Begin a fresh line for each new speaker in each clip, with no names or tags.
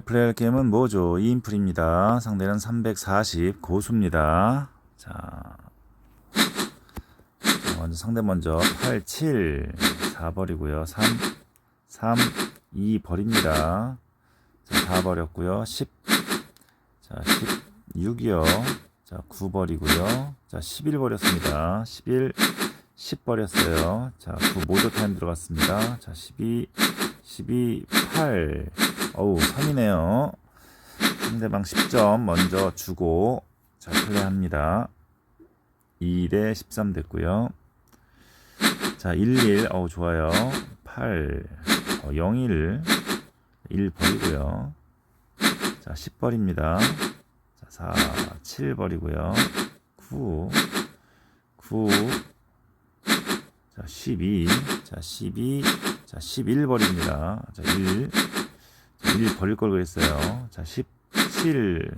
플레이할 게임은 뭐죠? 2인풀입니다. 상대는 340 고수입니다. 자, 자, 먼저 상대 먼저 8, 7, 4 버리고요. 3, 3, 2 버립니다. 자, 4 버렸고요. 10, 자, 16이요. 자, 9 버리고요. 자, 11 버렸습니다. 11, 10 버렸어요. 자, 9 모조 타임 들어갔습니다. 자, 12, 12, 8. 어우, 3이네요. 상대방 10점 먼저 주고, 자, 플레이합니다. 2대 13 됐고요. 자, 1, 1. 어우, 좋아요. 8, 어, 0, 1. 1 버리고요. 자, 10 버립니다. 자, 4, 7 버리고요. 9, 9, 자, 12, 자, 12, 자, 11 버립니다. 자, 1, 자, 1 버릴 걸 그랬어요. 자, 17,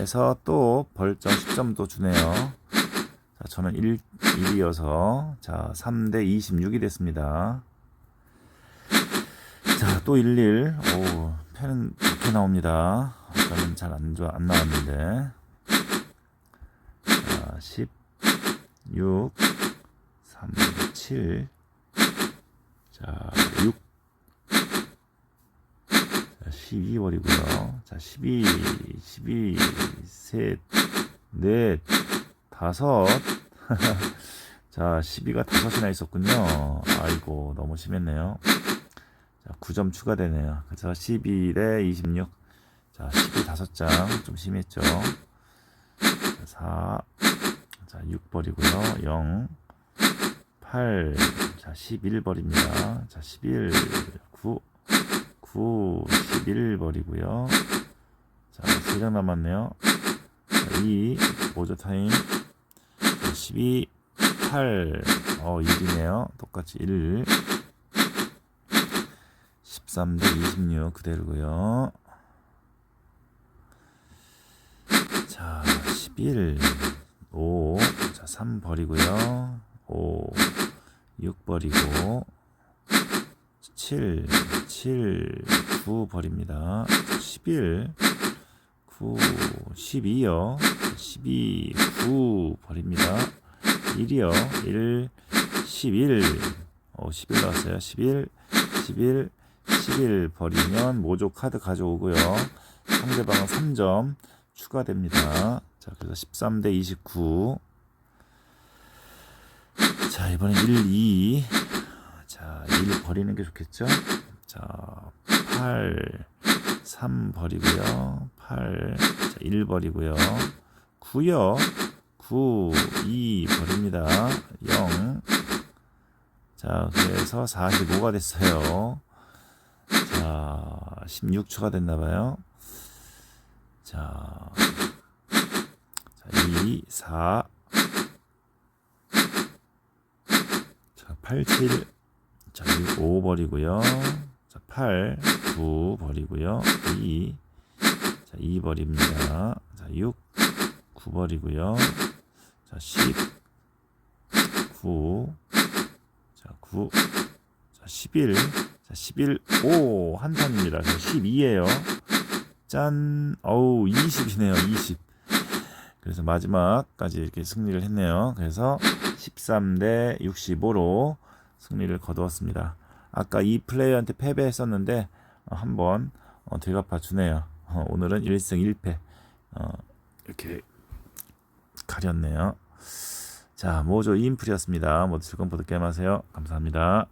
에서 또 벌점 10점도 주네요. 자, 저는 1, 1이어서, 자, 3대 26이 됐습니다. 자, 또 11. 오, 펜은 좋게 나옵니다. 아까는 잘안 나왔는데. 자, 10, 6, 3, 7. 자, 6. 자, 12 버리고요. 자, 12, 12, 셋, 넷, 다섯. 자, 12가 다섯이나 있었군요. 아이고, 너무 심했네요. 자, 9점 추가되네요. 그래서 11에 26. 자, 12 다섯 장. 좀 심했죠. 자, 4. 자, 6 버리고요. 0. 8. 자, 11 버립니다. 자, 11. 9. 9. 11 버리고요. 자, 3장 남았네요. 자, 2. 모조 타임. 자, 12. 8. 어, 1이네요. 똑같이 1. 13 대 26 그대로고요. 자, 11 5 자, 3 버리고요. 5 6 버리고 7 7 9 버립니다. 11 9 12요. 12 9 버립니다. 1이요. 1 11 어, 11 나왔어요. 11 11 11 버리면 모조 카드 가져오고요. 상대방은 3점 추가됩니다. 자, 그래서 13 대 29. 자, 이번엔 1, 2. 자, 1 버리는 게 좋겠죠? 자, 8, 3 버리고요. 8, 자, 1 버리고요. 9요. 9, 2 버립니다. 0. 자, 그래서 45가 됐어요. 자, 16 추가됐나봐요. 자, 자, 2, 4, 자, 8, 7, 자, 6, 5 버리고요. 자, 8, 9 버리고요. 2, 자, 2 버립니다. 자, 6, 9 버리고요. 자, 10, 9, 자, 9, 자, 11, 자, 11, 오, 한 턴입니다. 12예요. 짠, 어우, 20이네요, 20. 그래서 마지막까지 이렇게 승리를 했네요. 그래서 13대 65로 승리를 거두었습니다. 아까 이 플레이어한테 패배했었는데, 어, 한번 어, 되갚아 주네요. 어, 오늘은 1승 1패. 어, 이렇게 가렸네요. 자, 모조 2인풀이었습니다. 모두 즐거운 보드 게임 하세요. 감사합니다.